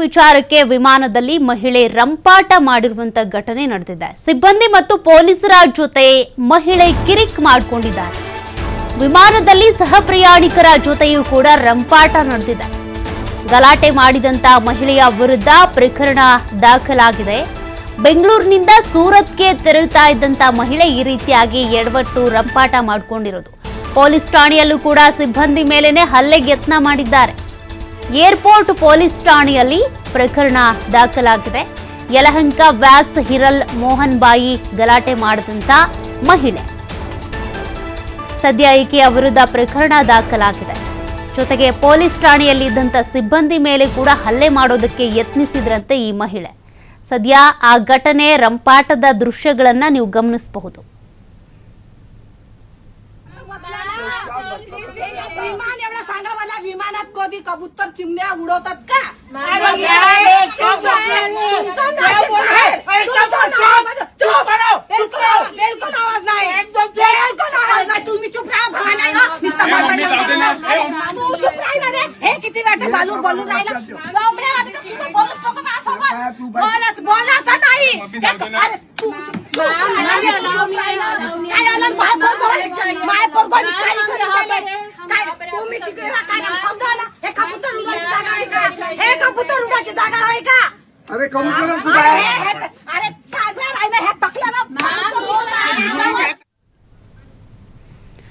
ವಿಚಾರಕ್ಕೆ ವಿಮಾನದಲ್ಲಿ ಮಹಿಳೆ ರಂಪಾಟ ಮಾಡಿರುವಂತ ಘಟನೆ ನಡೆದಿದೆ. ಸಿಬ್ಬಂದಿ ಮತ್ತು ಪೊಲೀಸರ ಜೊತೆ ಮಹಿಳೆ ಕಿರಿಕ್ ಮಾಡಿಕೊಂಡಿದ್ದಾರೆ. ವಿಮಾನದಲ್ಲಿ ಸಹ ಪ್ರಯಾಣಿಕರ ಜೊತೆಯೂ ಕೂಡ ರಂಪಾಟ ನಡೆದಿದೆ. ಗಲಾಟೆ ಮಾಡಿದಂತ ಮಹಿಳೆಯ ವಿರುದ್ಧ ಪ್ರಕರಣ ದಾಖಲಾಗಿದೆ. ಬೆಂಗಳೂರಿನಿಂದ ಸೂರತ್ಗೆ ತೆರಳುತ್ತಾ ಇದ್ದಂತ ಮಹಿಳೆ ಈ ರೀತಿಯಾಗಿ ಎಡವಟ್ಟು ರಂಪಾಟ ಮಾಡಿಕೊಂಡಿರೋದು ಪೊಲೀಸ್ ಠಾಣೆಯಲ್ಲೂ ಕೂಡ ಸಿಬ್ಬಂದಿ ಮೇಲೇನೆ ಹಲ್ಲೆಗೆ ಯತ್ನ ಮಾಡಿದ್ದಾರೆ. ಏರ್ಪೋರ್ಟ್ ಪೊಲೀಸ್ ಠಾಣೆಯಲ್ಲಿ ಪ್ರಕರಣ ದಾಖಲಾಗಿದೆ. ಯಲಹಂಕ ವ್ಯಾಸ್ ಹಿರಲ್ ಮೋಹನ್ ಬಾಯಿ ಗಲಾಟೆ ಮಾಡಿದಂತ ಮಹಿಳೆ. ಸದ್ಯ ಈಕೆಯ ವಿರುದ್ಧ ಪ್ರಕರಣ ದಾಖಲಾಗಿದೆ. ಜೊತೆಗೆ ಪೊಲೀಸ್ ಠಾಣೆಯಲ್ಲಿ ಇದ್ದಂತ ಸಿಬ್ಬಂದಿ ಮೇಲೆ ಕೂಡ ಹಲ್ಲೆ ಮಾಡೋದಕ್ಕೆ ಯತ್ನಿಸಿದ್ರಂತೆ ಈ ಮಹಿಳೆ. ಸದ್ಯ ಆ ಘಟನೆ ರಂಪಾಟದ ದೃಶ್ಯಗಳನ್ನ ನೀವು ಗಮನಿಸಬಹುದು. सांगा मला विमानात कधी कबूतर चिमण्या उडवतात का? नाही किती वेळा कायम समजावला हे कबूतर उडाची जागा आहे का? हे कबूतर उडाची जागा आहे का? अरे कबूतर उडाची जागा आहे.